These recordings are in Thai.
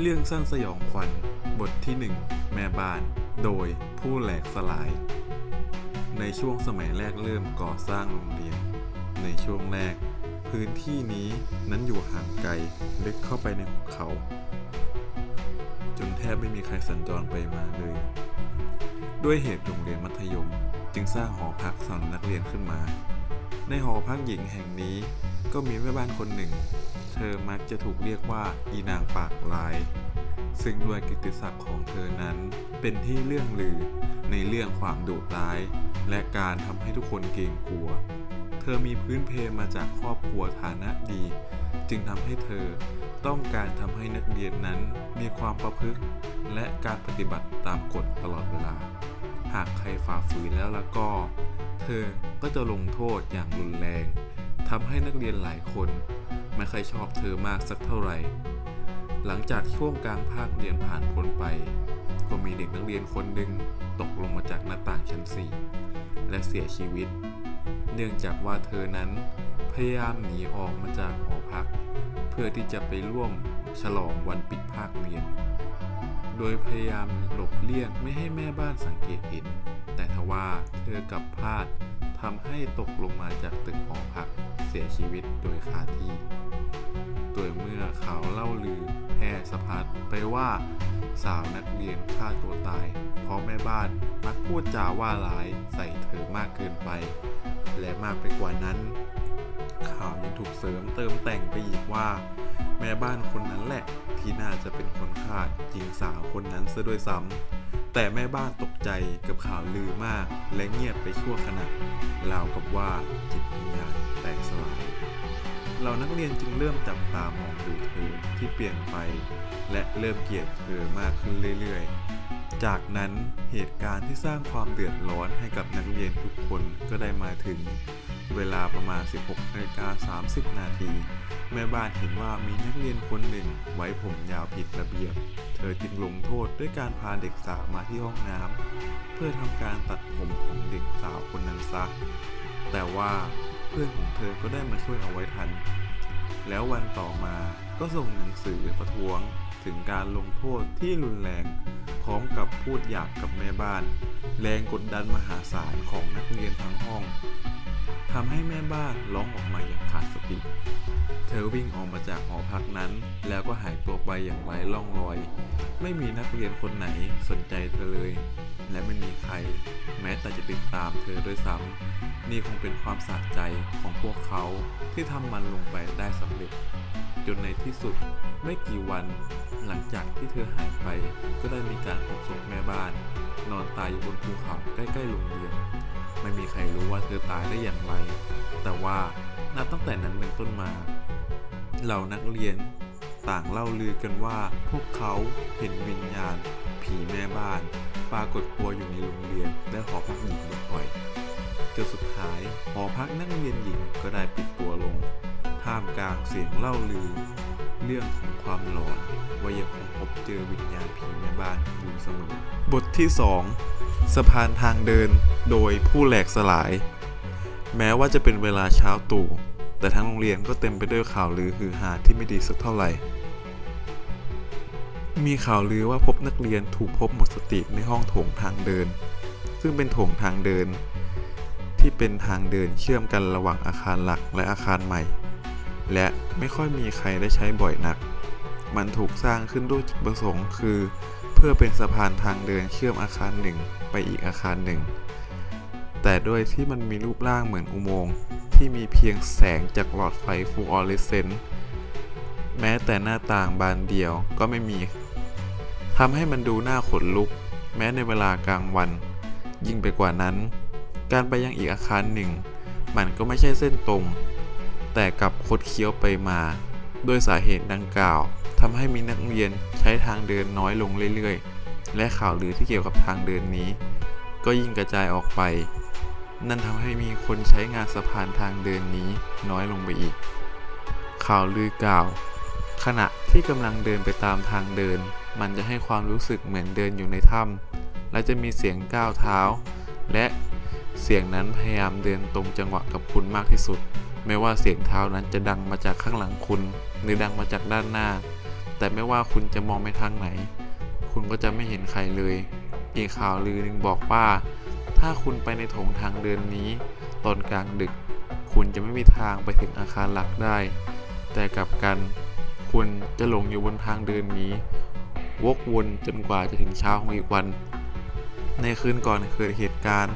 เรื่องสั้นสยองขวัญ บทที่ 1 แม่บ้าน โดยผู้แหลกสลาย ในช่วงสมัยแรกเริ่มก่อสร้างโรงเรียน ในช่วงแรก พื้นที่นี้นั้นอยู่ห่างไกลลึกเข้าไปในหุบเขา จนแทบไม่มีใครสัญจรไปมาเลย ด้วยเหตุโรงเรียนมัธยมจึงสร้างหอพักสำหรับนักเรียนขึ้นมา ในหอพักหญิงแห่งนี้ก็มีแม่บ้านคนหนึ่ง เธอมักจะถูกเรียกว่าอีนางปากลาย ซึ่งด้วยกิตติศักดิ์ของเธอนั้น เป็นที่เรื่องลือในเรื่องความดุร้าย และการทำให้ทุกคนเกรงกลัว เธอมีพื้นเพมาจากครอบครัวฐานะดี จึงทำให้เธอต้องการทำให้นักเรียนนั้นมีความประพฤติและการปฏิบัติตามกฎตลอดเวลา หากใครฝ่าฝืนแล้วแล้วก็ เธอก็จะลงโทษอย่างรุนแรงทำให้นักเรียนหลายคน ไม่ค่อยชอบเธอมากสักเท่าไหร่ หลังจากช่วงกลางภาคเรียนผ่านพ้นไป ก็มีเด็กนักเรียนคนหนึ่งตกลงมาจากหน้าต่างชั้น 4 และเสียชีวิต เนื่องจากว่าเธอนั้นพยายามหนีออกมาจากหอพัก เพื่อที่จะไปร่วมฉลองวันปิดภาคเรียน โดยพยายามหลบเลี่ยงไม่ให้แม่บ้านสังเกตเห็น แต่ทว่าเธอกลับพลาดทำให้ตกลงมาจากตึกหอพักเสียชีวิตโดยคาที่ โดยเมื่อข่าวเล่าลือแพร่สะพัดไปว่าสาวนักเรียนฆ่าตัวตาย เพราะแม่บ้านมักพูดจาว่าร้ายใส่เธอมากเกินไป และมากไปกว่านั้น ข่าวยังถูกเสริมเติมแต่งไปอีกว่า แม่บ้านคนนั้นแหละ ที่น่าจะเป็นคนฆ่าหญิงสาวคนนั้นซะด้วยซ้ำแต่แม่บ้านตกใจกับข่าวลือมาก และเงียบไปชั่วขณะราวกับว่าจิตวิญญาณแตกสลาย เรานักเรียนจึงเริ่มจับตามองดูเธอที่เปลี่ยนไป และเริ่มเกลียดเธอมากขึ้นเรื่อยๆ จากนั้นเหตุการณ์ที่สร้างความเดือดร้อนให้กับนักเรียนทุกคนก็ได้มาถึง เวลาประมาณ 16นาฬิกา30 นาทีแม่บ้านเห็นว่ามีนักเรียนคนหนึ่งไว้ผมยาวผิดระเบียบ เธอจึงลงโทษด้วยการพาเด็กสาวมาที่ห้องน้ำเพื่อทำการตัดผมของเด็กสาวคนนั้นซะแต่ว่า พื่อนของเธอก็ได้มาช่วยเอาไว้ทัน แล้ววันต่อมาก็ส่งหนังสือประท้วงถึงการลงโทษที่รุนแรง พร้อมกับพูดหยาบกับแม่บ้าน แรงกดดันมหาศาลของนักเรียนทั้งห้องทำให้แม่บ้านร้องออกมาอย่างขาดสติ เธอวิ่งออกมาจากหอพักนั้น แล้วก็หายตัวไปอย่างไร้ร่องรอย ไม่มีนักเรียนคนไหนสนใจเธอเลย และไม่มีใคร แม้แต่จะติดตามเธอด้วยซ้ำ นี่คงเป็นความสะใจของพวกเขาที่ทำมันลงไปได้สำเร็จ จนในที่สุดไม่กี่วันหลังจากที่เธอหายไป ก็ได้มีการพบศพแม่บ้าน นอนตายอยู่บนภูเขาใกล้ๆโรงเรียน ไม่มีใครรู้ว่าเธอตายได้อย่างไร แต่ว่านับตั้งแต่นั้นเป็นต้นมา เหล่านักเรียนต่างเล่าลือกันว่าพวกเขาเห็นวิญญาณ ผีแม่บ้าน ปรากฏตัวอยู่ในโรงเรียนและหอพักหญิงบ่อยๆจนสุด หอพักนักเรียนหญิงก็ได้ปิดตัวลง ท่ามกลางเสียงเล่าลือ เรื่องของความหลอนว่ายังคงพบเจอวิญญาณผีแม่บ้านอยู่เสมอ บทที่ 2 สะพานทางเดินโดยผู้แหลกสลาย แม้ว่าจะเป็นเวลาเช้าตู่ แต่ทั้งโรงเรียนก็เต็มไปด้วยข่าวลือฮือฮาที่ไม่ดีสักเท่าไหร่ มีข่าวลือว่าพบนักเรียนถูกพบหมดสติในห้องโถงทางเดิน ซึ่งเป็นโถงทางเดิน ที่เป็นทางเดินเชื่อมกันระหว่างอาคารหลักและอาคารใหม่ และไม่ค่อยมีใครได้ใช้บ่อยนัก มันถูกสร้างขึ้นด้วยจุดประสงค์คือ เพื่อเป็นสะพานทางเดินเชื่อมอาคารหนึ่งไปอีกอาคารหนึ่ง แต่ด้วยที่มันมีรูปร่างเหมือนอุโมงค์ที่มีเพียงแสงจากหลอดไฟฟลูออเรสเซนต์แม้แต่หน้าต่างบานเดียวก็ไม่มีทำให้มันดูน่าขนลุก แม้ในเวลากลางวัน ยิ่งไปกว่านั้น การไปยังอีกอาคารหนึ่ง มันก็ไม่ใช่เส้นตรง แต่กลับคดเคี้ยวไปมาด้วยสาเหตุดังกล่าวทำให้มีนักเรียนใช้ทางเดินน้อยลงเรื่อยๆ และข่าวลือที่เกี่ยวกับทางเดินนี้ ก็ยิ่งกระจายออกไป นั่นทำให้มีคนใช้งานสะพานทางเดินนี้น้อยลงไปอีก ข่าวลือกล่าว ขณะที่กำลังเดินไปตามทางเดิน มันจะให้ความรู้สึกเหมือนเดินอยู่ในถ้ำและจะมีเสียงก้าวเท้า และ เสียงนั้นพยายามเดินตรงจังหวะกับคุณมากที่สุด ไม่ว่าเสียงเท้านั้นจะดังมาจากข้างหลังคุณ หรือดังมาจากด้านหน้า แต่ไม่ว่าคุณจะมองไปทางไหน คุณก็จะไม่เห็นใครเลย อีกข่าวลือหนึ่งบอกว่า ถ้าคุณไปในโถงทางเดินนี้ ตอนกลางดึก คุณจะไม่มีทางไปถึงอาคารหลักได้ แต่กลับกัน คุณจะหลงอยู่บนทางเดินนี้ วกวนจนกว่าจะถึงเช้าของอีกวัน ในคืนก่อนเกิดเหตุการณ์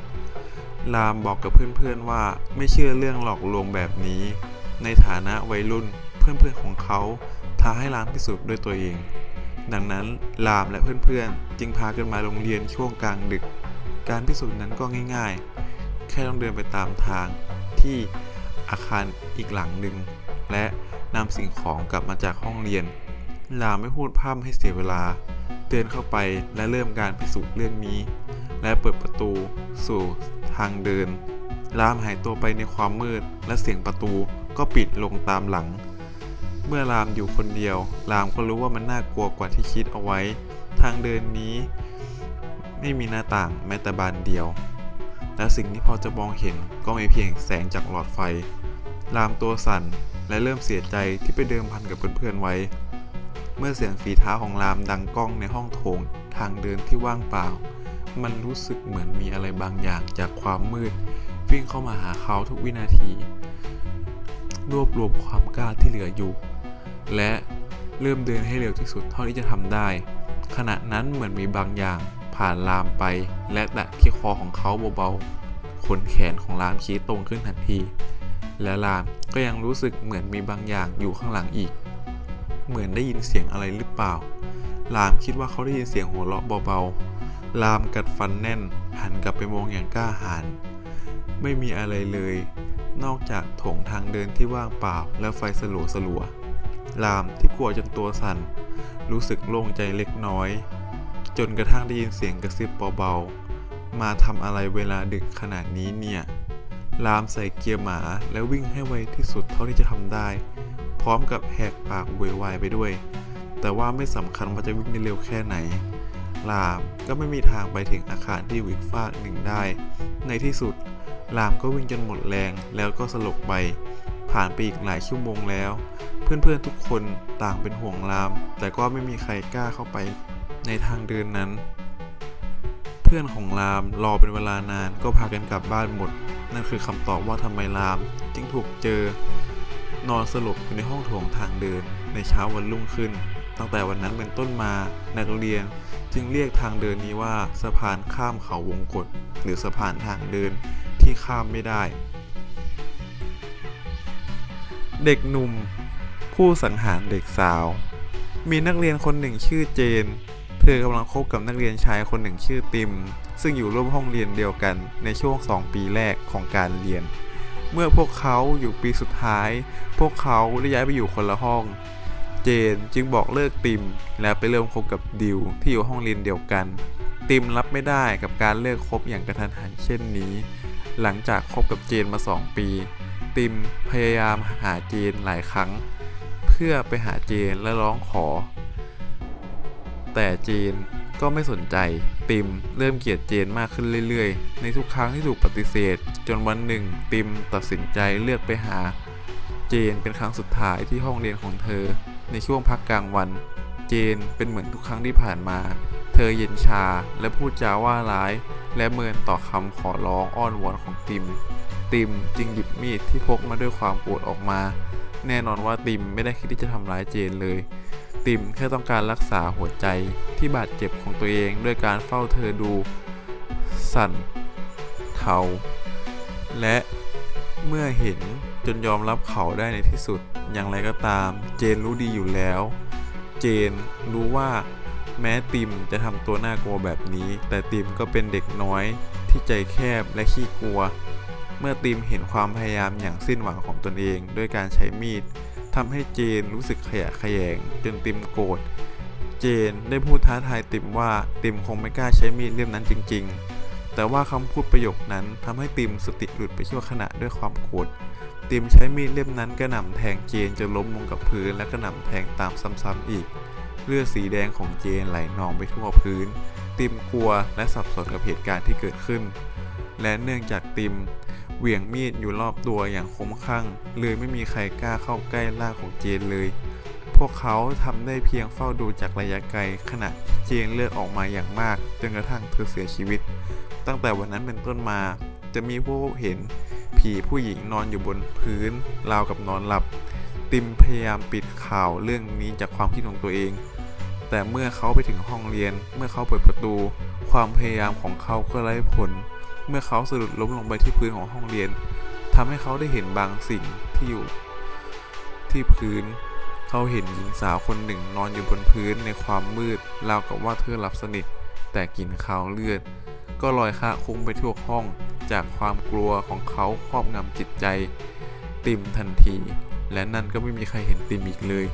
รามบอกกับเพื่อนๆว่าไม่เชื่อเรื่องหลอกลวงแบบนี้ ในฐานะวัยรุ่นเพื่อนๆของเขาท้าให้รามพิสูจน์ด้วยตัวเอง ดังนั้นรามและเพื่อนๆ จึงพากันมาโรงเรียนช่วงกลางดึก การพิสูจน์นั้นก็ง่าย ๆ แค่ต้องเดินไปตามทางที่อาคารอีกหลังหนึ่งและนำสิ่งของกลับมาจากห้องเรียนรามไม่พูดพร่ำให้เสียเวลา เดินเข้าไปและเริ่มการพิสูจน์เรื่องนี้ และเปิดประตูสู่ ทางเดินรามหายตัวไปในความมืด และเสียงประตูก็ปิดลงตามหลัง เมื่อรามอยู่คนเดียวรามก็รู้ว่ามันน่ากลัวกว่าที่คิดเอาไว้ ทางเดินนี้ ไม่มีหน้าต่างแม้แต่บานเดียว และสิ่งที่พอจะมองเห็นก็ไม่เพียงแสงจากหลอดไฟรามตัวสั่นและเริ่มเสียใจที่ไปเดิมพันกับเพื่อนๆไว้ เมื่อเสียงฝีเท้าของรามดังก้องในห้องโถงทางเดินที่ว่างเปล่า มันรู้สึกเหมือนมีอะไรบางอย่างจากความมืด วิ่งเข้ามาหาเขาทุกวินาที รวบรวมความกล้าที่เหลืออยู่ และเริ่มเดินให้เร็วที่สุดเท่าที่จะทำได้ ขณะนั้นเหมือนมีบางอย่างผ่านลามไป และแตะที่คอของเขาเบาๆขนแขนของลามชี้ตรงขึ้นทันที และลามก็ยังรู้สึกเหมือนมีบางอย่างอยู่ข้างหลังอีก เหมือนได้ยินเสียงอะไรหรือเปล่า ลามคิดว่าเขาได้ยินเสียงหัวเราะเบาๆ ลามกัดฟันแน่น หันกลับไปมองอย่างกล้าหาญไม่มีอะไรเลย นอกจากถงทางเดินที่ว่างเปล่าและไฟสลัวสลัวๆลามที่กลัวจนตัวสั่น รู้สึกโล่งใจเล็กน้อย จนกระทั่งได้ยินเสียงกระซิบเบาๆ มาทำอะไรเวลาดึกขนาดนี้เนี่ยลามใส่เกียร์หมาแล้ววิ่งให้ไวที่สุดเท่าที่จะทำได้ พร้อมกับแหกปากโวยวายไปด้วย แต่ว่าไม่สำคัญว่าจะวิ่งได้เร็วแค่ไหน ลาม ก็ไม่มีทางไปถึงอาคารที่อยู่อีกฟากหนึ่งได้ ในที่สุดลามก็วิ่งจนหมดแรงแล้วก็สลบไป ผ่านไปอีกหลายชั่วโมงแล้ว เพื่อนๆทุกคนต่างเป็นห่วงลาม แต่ก็ไม่มีใครกล้าเข้าไปในทางเดินนั้น เพื่อนของลามรอเป็นเวลานานก็พากันกลับบ้านหมด นั่นคือคำตอบว่าทำไมลาม จึงถูกเจอนอนสลบอยู่ในห้องโถงทางเดินในเช้าวันรุ่งขึ้น ตั้งแต่วันนั้นเป็นต้นมานักเรียนจึงเรียกทางเดินนี้ว่าสะพานข้ามเขาวงกฏหรือสะพานทางเดินที่ข้ามไม่ได้ เด็กหนุ่ม ผู้สังหารเด็กสาว มีนักเรียนคนหนึ่งชื่อเจน เธอกำลังคบกับนักเรียนชายคนหนึ่งชื่อติม ซึ่งอยู่ร่วมห้องเรียนเดียวกันในช่วง2ปีแรกของการเรียน เมื่อพวกเขาอยู่ปีสุดท้าย พวกเขาได้ย้ายไปอยู่คนละห้อง เจนจึงบอกเลิกติม แล้วไปเริ่มคบกับดิวที่อยู่ห้องเรียนเดียวกัน ติมรับไม่ได้กับการเลิกคบอย่างกระทันหันเช่นนี้ หลังจากคบกับเจนมา 2 ปี ติมพยายามหาเจนหลายครั้ง เพื่อไปหาเจนและร้องขอ แต่เจนก็ไม่สนใจ ติมเริ่มเกลียดเจนมากขึ้นเรื่อยๆ ในทุกครั้งที่ถูกปฏิเสธ จนวันหนึ่ง ติมตัดสินใจเลือกไปหา เจนเป็นครั้งสุดท้ายที่ห้องเรียนของเธอ ในช่วงพักกลางวัน เจนเป็นเหมือนทุกครั้งที่ผ่านมา เธอเย็นชาและพูดจาว่าร้าย และเมินต่อคำขอร้องอ้อนวอนของติม ติมจึงหยิบมีดที่พกมาด้วยความโกรธออกมา แน่นอนว่าติมไม่ได้คิดที่จะทำร้ายเจนเลย ติมแค่ต้องการรักษาหัวใจที่บาดเจ็บของตัวเองด้วยการเฝ้าเธอดู สั่นเทาและเมื่อเห็น จนยอมรับเขาได้ในที่สุด อย่างไรก็ตาม เจนรู้ดีอยู่แล้ว เจนรู้ว่าแม้ติมจะทำตัวน่ากลัวแบบนี้ แต่ติมก็เป็นเด็กน้อยที่ใจแคบและขี้กลัว เมื่อติมเห็นความพยายามอย่างสิ้นหวังของตนเองด้วยการใช้มีดทำให้เจนรู้สึกขยะแขยงจนติมโกรธ เจนได้พูดท้าทายติมว่าติมคงไม่กล้าใช้มีดเล่มนั้นจริง ๆ แต่ว่าคำพูดประโยคนั้นทำให้ติมสติหลุดไปชั่วขณะด้วยความโกรธ ติมใช้มีดเล่มนั้นกระหน่ำแทงเจนจนล้มลงกับพื้นและกระหน่ำแทงตามซ้ำๆอีก เลือดสีแดงของเจนไหลนองไปทั่วพื้น ติมกลัวและสับสนกับเหตุการณ์ที่เกิดขึ้น และเนื่องจากติมเหวี่ยงมีดอยู่รอบตัวอย่างคมขั้งเลยไม่มีใครกล้าเข้าใกล้ร่างของเจนเลย พวกเขาทำได้เพียงเฝ้าดูจากระยะไกลขณะเจนเลือดออกมาอย่างมากจนกระทั่งเธอเสียชีวิต ตั้งแต่วันนั้นเป็นต้นมาจะมีผู้พบเห็น ผีผู้หญิงนอนอยู่บนพื้น ราวกับนอนหลับ ติมพยายามปิดข่าวเรื่องนี้จากความคิดของตัวเอง แต่เมื่อเขาไปถึงห้องเรียน เมื่อเขาเปิดประตู ความพยายามของเขาก็ไร้ผล เมื่อเขาสะดุดล้มลงไปที่พื้นของห้องเรียนทำให้เขาได้เห็นบางสิ่งที่อยู่ ที่พื้น เขาเห็นหญิงสาวคนหนึ่งนอนอยู่บนพื้นในความมืด ราวกับว่าเธอหลับสนิท แต่กลิ่นคาวเลือด ก็ลอยคะคุ้งไปทั่วห้อง จากความกลัวของเขาครอบงำจิตใจ ติมทันที และนั่นก็ไม่มีใครเห็นติมอีกเลย